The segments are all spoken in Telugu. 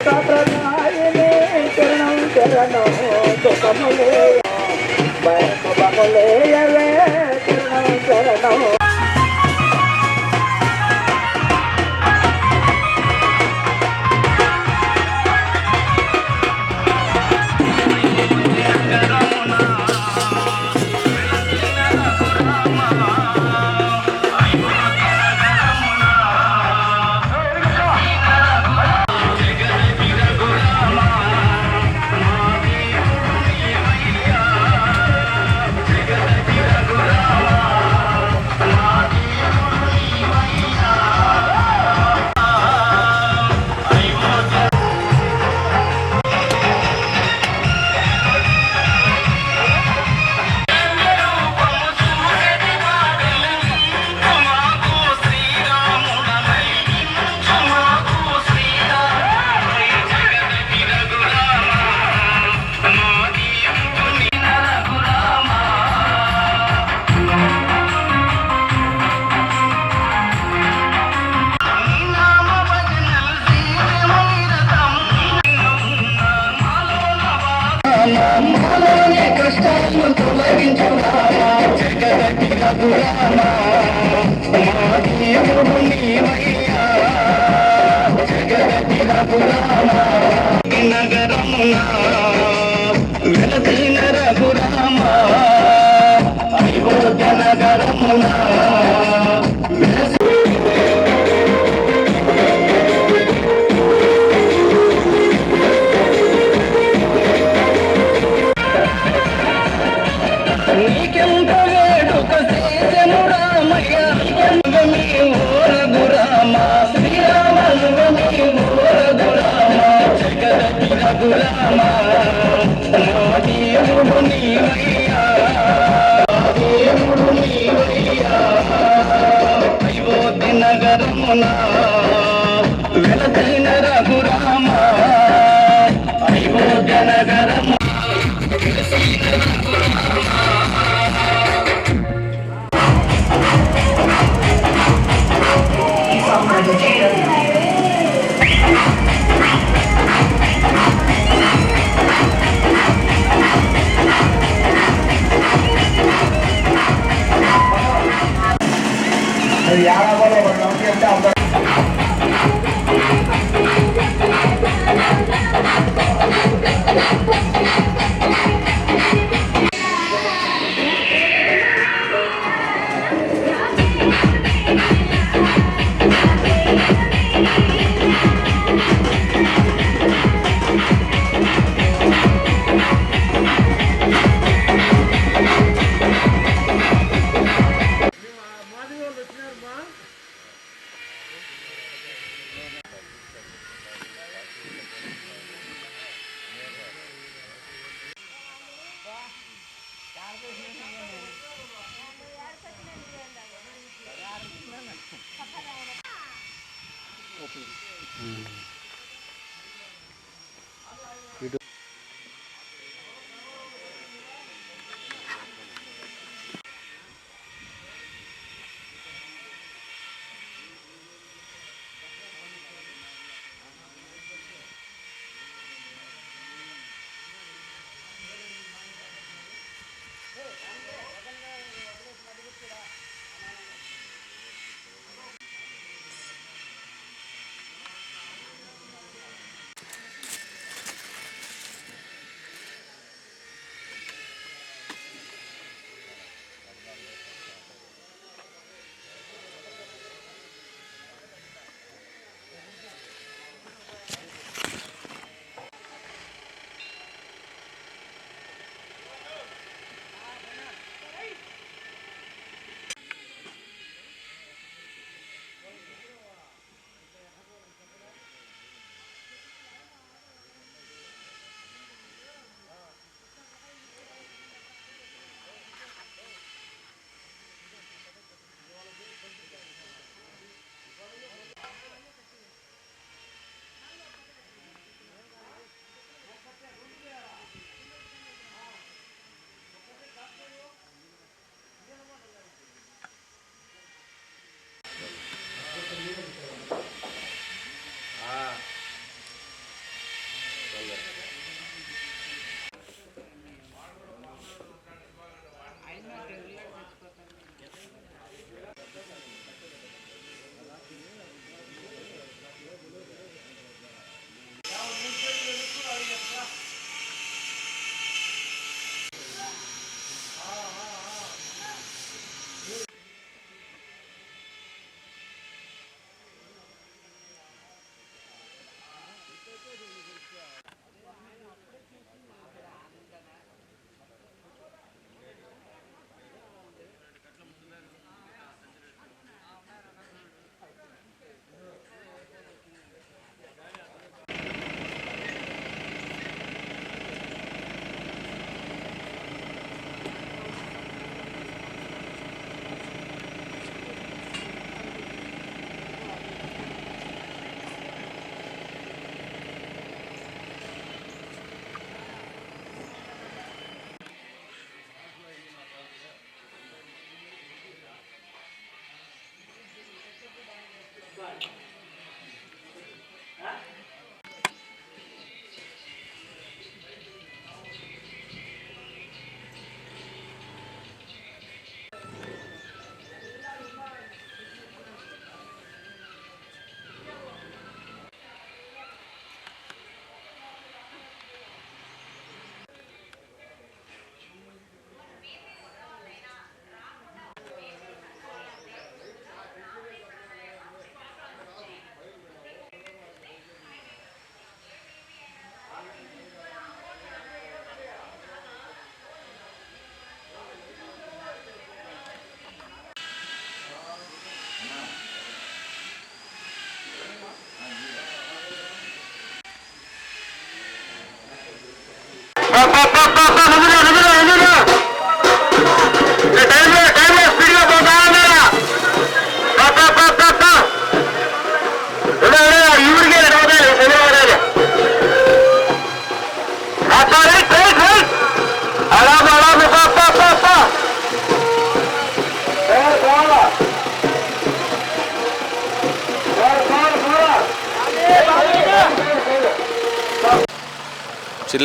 చరణం చరణం శరణం సుఖములే భయములేయవే చరణం చరణం నీలోనే కష్టాలను తొలగించురా జగతి రఘురామా మా దేవుడు నీవయ్యా రఘురామా వెలసిన రఘురామా అయోధ్య నగరమునా నగరమున వెలసిన হুম Ha ha ha ha ha ha!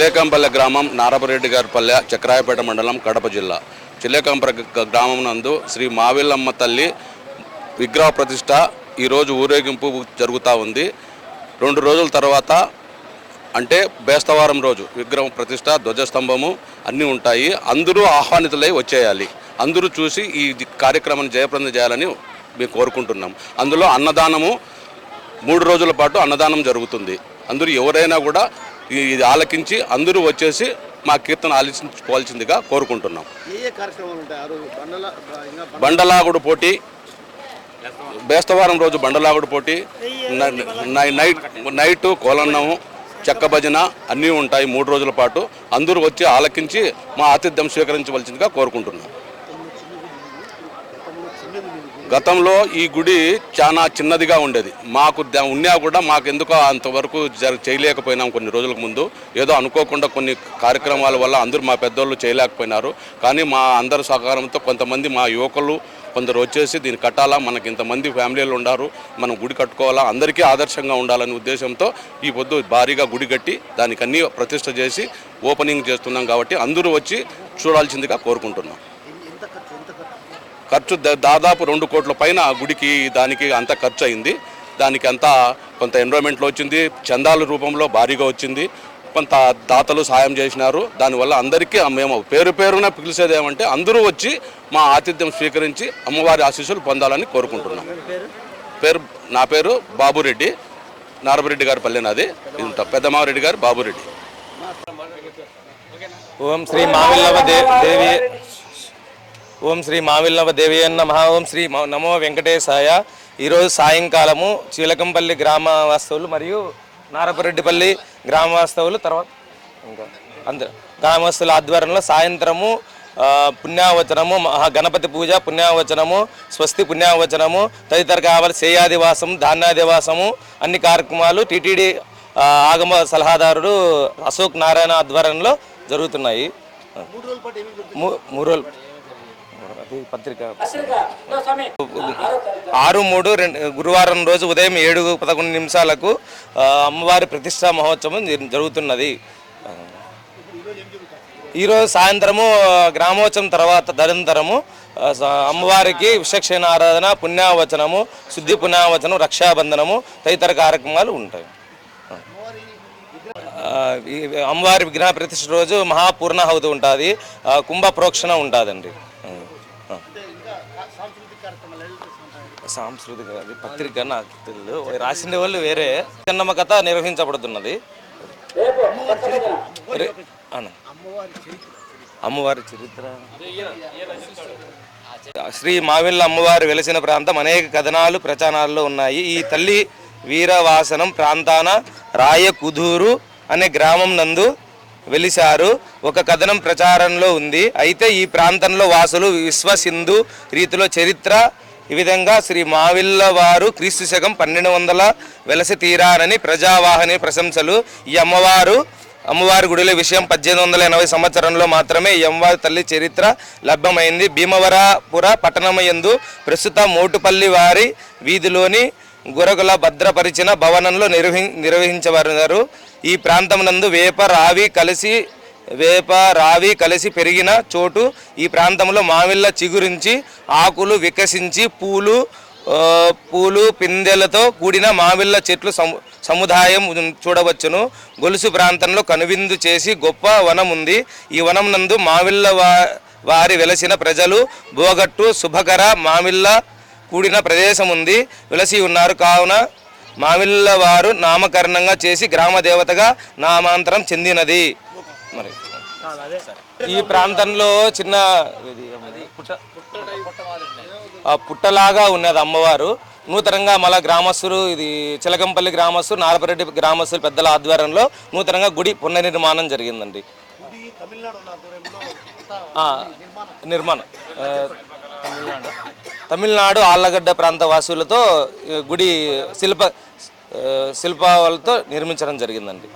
చిల్లేకంపల్లె గ్రామం నారపరెడ్డి గారి పల్లె చక్రాయపేట మండలం కడప జిల్లా. చిల్లేకంపల్లి గ్రామం నందు శ్రీ మావిల్లమ్మ తల్లి విగ్రహ ప్రతిష్ట ఈరోజు ఊరేగింపు జరుగుతూ ఉంది. రెండు రోజుల తర్వాత అంటే బేస్తవారం రోజు విగ్రహం ప్రతిష్ట ధ్వజస్తంభము అన్నీ ఉంటాయి. అందరూ ఆహ్వానితులై వచ్చేయాలి. అందరూ చూసి ఈ కార్యక్రమాన్ని జయప్రదం చేయాలని మేము కోరుకుంటున్నాం. అందులో అన్నదానము మూడు రోజుల పాటు అన్నదానం జరుగుతుంది. అందరూ ఎవరైనా కూడా ఇది ఆలకించి అందరూ వచ్చేసి మా కీర్తన ఆలోచించుకోవాల్సిందిగా కోరుకుంటున్నాం. బండలాగుడు పోటీ బేస్తవారం రోజు బండలాగుడు పోటీ నైట్ నైట్ కోలన్నము చెక్క భజన అన్నీ ఉంటాయి మూడు రోజుల పాటు. అందరూ వచ్చి ఆలకించి మా ఆతిథ్యం స్వీకరించవలసిందిగా కోరుకుంటున్నాం. గతంలో ఈ గుడి చాలా చిన్నదిగా ఉండేది. మాకు ద- ఉన్నా కూడా మాకు ఎందుకో అంతవరకు జర చేయలేకపోయినాం కొన్ని రోజులకు ముందు. ఏదో అనుకోకుండా కొన్ని కార్యక్రమాల వల్ల అందరూ మా పెద్దోళ్ళు చేయలేకపోయినారు. కానీ మా అందరి సహకారంతో కొంతమంది మా యువకులు కొందరు వచ్చేసి దీన్ని కట్టాలా మనకి ఇంతమంది ఫ్యామిలీలు ఉండారు మనం గుడి కట్టుకోవాలా అందరికీ ఆదర్శంగా ఉండాలనే ఉద్దేశంతో ఈ పొద్దు భారీగా గుడి కట్టి దానికి అన్ని ప్రతిష్ట చేసి ఓపెనింగ్ చేస్తున్నాం కాబట్టి అందరూ వచ్చి చూడాల్సిందిగా కోరుకుంటున్నాం ఎంత ఖర్చు ఎంత ఖర్చు ఖర్చు దా- దాదాపు రెండు కోట్ల పైన గుడికి దానికి అంత ఖర్చు అయింది. దానికి అంతా కొంత ఎన్విరాన్మెంట్లో వచ్చింది చందాల రూపంలో భారీగా వచ్చింది కొంత దాతలు సాయం చేసినారు. దానివల్ల అందరికీ మేము పేరు పేరున పిలిచేది ఏమంటే అందరూ వచ్చి మా ఆతిథ్యం స్వీకరించి అమ్మవారి ఆశీస్సులు పొందాలని కోరుకుంటున్నాం. పేరు నా పేరు బాబురెడ్డి నారబరెడ్డి గారి పల్లె నాది. ఇంత పెద్దమారెడ్డి గారు బాబురెడ్డి. ఓం శ్రీ మావిల్లవ దేవి ఓం శ్రీ మావిల్లవ దేవి నమ. ఓం శ్రీ నమో వెంకటేశాయ. ఈరోజు సాయంకాలము చీలకంపల్లి గ్రామవాస్తవులు మరియు నారపరెడ్డిపల్లి గ్రామవాస్తవులు తర్వాత ఇంకా అందరు గ్రామస్తుల ఆధ్వర్యంలో సాయంత్రము పుణ్యావచనము మహా గణపతి పూజ పుణ్యావచనము స్వస్తి పుణ్యావచనము తదితర కావాలి సేయాదివాసం ధాన్యాదివాసము అన్ని కార్యక్రమాలు టీటీడీ ఆగమ సలహాదారుడు అశోక్ నారాయణ ఆధ్వర్యంలో జరుగుతున్నాయి. మూడు రోజులు అది పత్రిక. ఆరు మూడు రెండు గురువారం రోజు ఉదయం ఏడు పదకొండు నిమిషాలకు అమ్మవారి ప్రతిష్టా మహోత్సవం జరు- జరుగుతున్నది. ఈరోజు సాయంత్రము గ్రామోత్సవం తర్వాత తదనంతరము అమ్మవారికి విశక్షణ ఆరాధన పుణ్యావచనము శుద్ధి పుణ్యావచనం రక్షాబంధనము తదితర కార్యక్రమాలు ఉంటాయి. ఈ అమ్మవారి విగ్రహ ప్రతిష్ఠ రోజు మహాపూర్ణాహుతి ఉంటుంది. కుంభ ప్రోక్షణ ఉంటుందండి. సాంస్కృతిక అది పత్రిక నాకు రాసిన వాళ్ళు వేరే. చిన్నమ్మ కథ నిర్వహించబడుతున్నది. అమ్మవారి చరిత్ర. శ్రీ మావిళ్ళ అమ్మవారు వెలిసిన ప్రాంతం అనేక కథనాలు ప్రచారాల్లో ఉన్నాయి. ఈ తల్లి వీరవాసనం ప్రాంతాన రాయకుదూరు అనే గ్రామం నందు వెలిశారు. ఒక కథనం ప్రచారంలో ఉంది. అయితే ఈ ప్రాంతంలో వాసులు విశ్వసింధు రీతిలో చరిత్ర ఈ విధంగా శ్రీ మావిళ్ళ వారు క్రీస్తు శకం పన్నెండు వందల వెలసి తీరారని ప్రజావాహని ప్రశంసలు. ఈ అమ్మవారు అమ్మవారి గుడిల విషయం పద్దెనిమిది వందల ఎనభై సంవత్సరంలో మాత్రమే ఈ అమ్మవారి తల్లి చరిత్ర లభ్యమైంది. భీమవరపుర పట్టణమయందు ప్రస్తుత మోటుపల్లి వారి వీధిలోని గురగుల భద్రపరిచిన భవనంలో నిర్వహి నిర్వహించబడినారు. ఈ ప్రాంతం నందు వేప రావి కలిసి వేప రావి కలిసి పెరిగిన చోటు ఈ ప్రాంతంలో మామిళ్ళ చిగురించి ఆకులు వికసించి పూలు పూలు పిందెలతో కూడిన మామిళ్ళ చెట్లు సముదాయం చూడవచ్చును. గొలుసు ప్రాంతంలో కనువిందు చేసి గొప్ప వనం ఉంది. ఈ వనం నందు మామిళ్ళ వారి వెలసిన ప్రజలు బోగట్టు శుభకర మామిళ్ళ కూడిన ప్రదేశం ఉంది. వెలసి ఉన్నారు. కావున మామిళ్ళ వారు నామకరణంగా చేసి గ్రామ దేవతగా నామాంతరం చెందినది. మరి. ఈ ప్రాంతంలో చిన్న పుట్టలాగా ఉన్నది అమ్మవారు. నూతనంగా మళ్ళా గ్రామస్తులు ఇది చిలకంపల్లి గ్రామస్తులు నారపరెడ్డి గ్రామస్తులు పెద్దల ఆధ్వర్యంలో నూతనంగా గుడి పునర్నిర్మాణం జరిగిందండి. నిర్మాణం. తమిళనాడు ఆళ్ళగడ్డ ప్రాంత వాసులతో గుడి శిల్ప శిల్పాలతో నిర్మించడం జరిగిందండి.